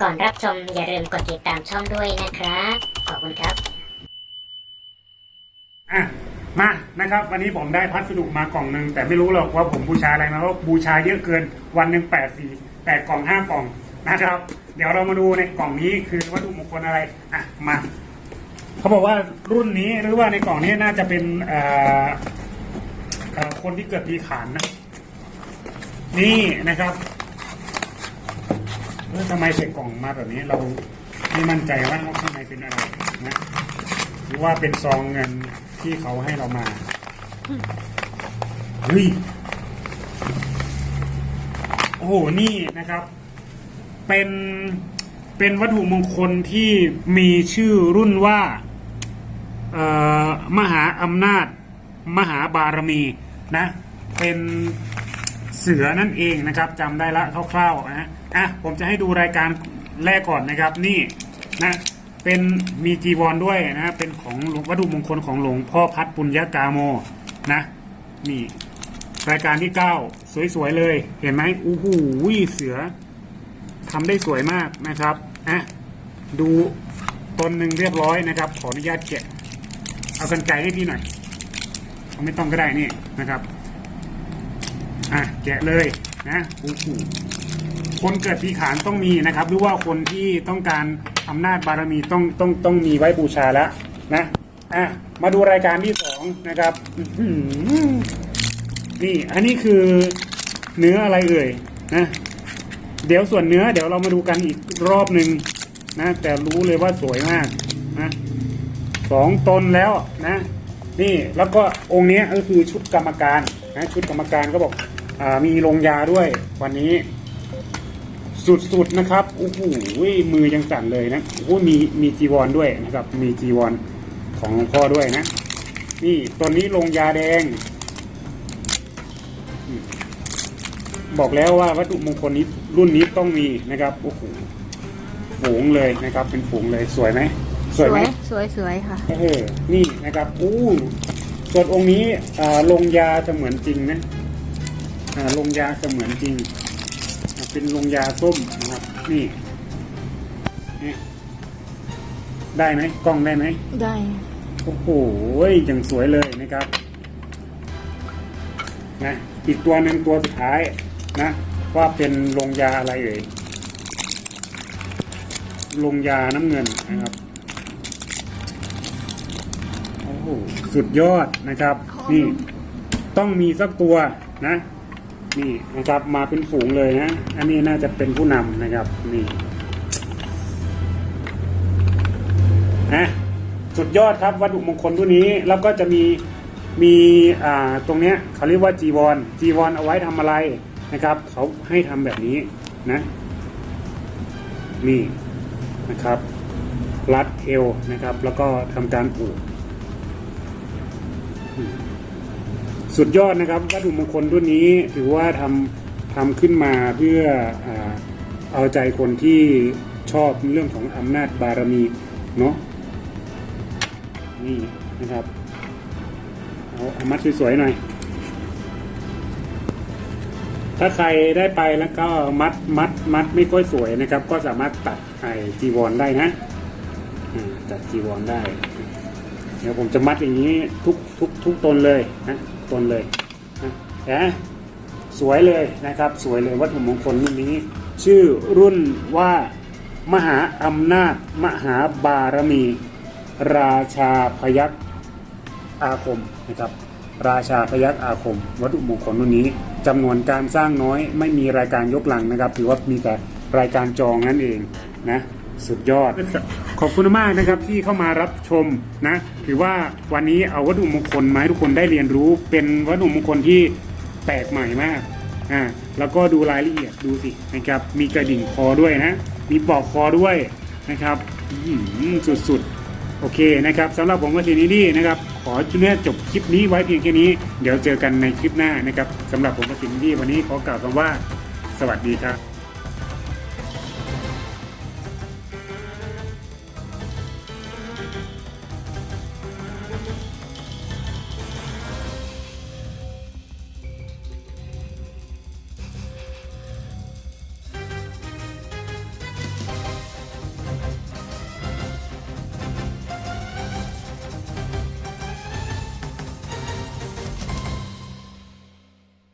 ก่อนรับชมอย่าลืมกดติดตามช่องด้วยนะครับ ขอบคุณครับ อะมานะครับ วันนี้ผมได้พัสดุมากล่องหนึ่งแต่ไม่รู้หรอกว่าผมบูชาอะไรมาเพราะบูชาเยอะเกินวันหนึ่งแปดสี่แปดกล่องห้ากล่องนะครับ เดี๋ยวเรามาดูในกล่องนี้คือวัตถุมงคลอะไรอะมาเขาบอกว่ารุ่นนี้หรือว่าในกล่องนี้น่าจะเป็นเอ่อเอ่อคนที่เกิดปีขานนะนี่นะครับ เออทำไมใส่กล่องมาแบบนี้เราไม่มั่นใจว่าข้างในเป็นอะไรนะหรือว่าเป็นซองเงินที่เขาให้เรามาเฮ้ยโอ้โหนี่นะครับ เป็นเป็นวัตถุมงคลที่มีชื่อรุ่นว่าเอ่อมหาอำนาจ มหาบารมีนะ เป็นเสือนั่นเองนะครับจำได้ละคร่าวๆนะ อะผมจะให้ดูรายการแรกก่อนนะครับ นี่นะเป็นมีจีวรด้วยนะเป็นของหลวงวัตถุมงคลของหลวงพ่อพัดปุญญากาโมนะนี่รายการที่เก้าสวยๆเลย เห็นไหมอู้หูวิเสือทำได้สวยมากนะครับอะดูตนหนึ่งเรียบร้อยนะครับ ขออนุญาตแกะเอากันไกให้พี่หน่อยเอาไม่ต้องก็ได้นี่นะครับ อะแกะเลยนะโอ้โห คนเกิดปีขานต้องมีนะครับ หรือว่าคนที่ต้องการอำนาจบารมีต้องต้องต้องมีไว้บูชาแล้วนะอะมาดูรายการที่สองนะครับนี่อันนี้คือเนื้ออะไรเอ่ยนะเดี๋ยวส่วนเนื้อเดี๋ยวเรามาดูกันอีกรอบหนึ่งนะแต่รู้เลยว่าสวยมากนะสองตนแล้วนะ นี่แล้วก็องค์นี้ก็คือชุดกรรมการนะชุดกรรมการก็บอกอมีลงยาด้วยวันนี้ สุดๆนะครับโอ้โหมือยังสั่นเลยนะโอ้โหมีมีจีวรด้วยนะครับ มีจีวรของหลวงพ่อด้วยนะ นี่ตอนนี้ลงยาแดงอืมบอกแล้วว่าวัตถุมงคลนี้รุ่นนี้ต้องมีนะครับโอ้โหฝูงเลยนะครับ เป็นฝูงเลยสวยไหมสวยไหมสวยสวยค่ะเออนี่นะครับอู้ส่วนองค์นี้อ่าลงยาเสมือนจริงนะอ่าลงยาเสมือนจริงอ่า เป็นลงยาส้มนะครับ นี่นี่ ได้ไหมกล้องได้ไหมได้โอ้โหอย่างสวยเลยนะครับนะอีกตัวหนึ่งตัวสุดท้ายนะ ว่าเป็นลงยาอะไรเอ่ยลงยาน้ำเงินนะครับโอ้โหสุดยอดนะครับ นี่ต้องมีสักตัวนะ นี่นะครับมาเป็นฝูงเลยนะอันนี้น่าจะเป็นผู้นำนะครับนี่นะสุดยอดครับวัตถุมงคลรุ่นนี้แล้วก็จะมีมีอ่าตรงเนี้ยเขาเรียกว่าจีวรจีวรเอาไว้ทำอะไรนะครับ เขาให้ทำแบบนี้นะนี่นะครับ รัดเอวนะครับ แล้วก็ทำการผูก สุดยอดนะครับวัตถุมงคลรุ่นนี้ถือว่าทำทำขึ้นมาเพื่ออเอาใจคนที่ชอบเรื่องของอำนาจบารมีเนาะนี่นะครับเอาอามัดสวยๆหน่อย ถ้าใครได้ไปแล้วก็มัดมัดมัดไม่ค่อยสวยนะครับ ก็สามารถตัดไอจีวรได้นะตัดจีวรได้ เดี๋ยวผมจะมัดอย่างนี้ทุกทุกทุกตนเลยนะ ตนเลยนะนะสวยเลยนะครับสวยเลยวัตถุมงคลรุ่นนี้ ชื่อรุ่นว่ามหาอำนาจ มหาบารมี ราชาพยักอาคมนะครับราชาพยักอาคม วัตถุมงคลรุ่นนี้จำนวนการสร้างน้อยไม่มีรายการยกหลังนะครับ ถือว่ามีแต่รายการจองนั่นเองนะ สุดยอด ขอบคุณมากนะครับที่เข้ามารับชมนะถือว่าวันนี้เอาวัตถุมงคลมาให้ทุกคนได้เรียนรู้เป็นวัตถุมงคลที่แปลกใหม่มากอ่าแล้วก็ดูรายละเอียดดูสินะครับมีกระดิ่งคอด้วยนะ มีปลอกคอด้วยนะครับอื้อหือสุดๆ โอเคนะครับสำหรับผมวัทีนี้ดีนะครับ ขอจุดนี้จบคลิปนี้ไว้เพียงแค่นี้ เดี๋ยวเจอกันในคลิปหน้านะครับสำหรับผมวัทีนี้ดีวันนี้ขอกล่าวคำว่า สวัสดีครับ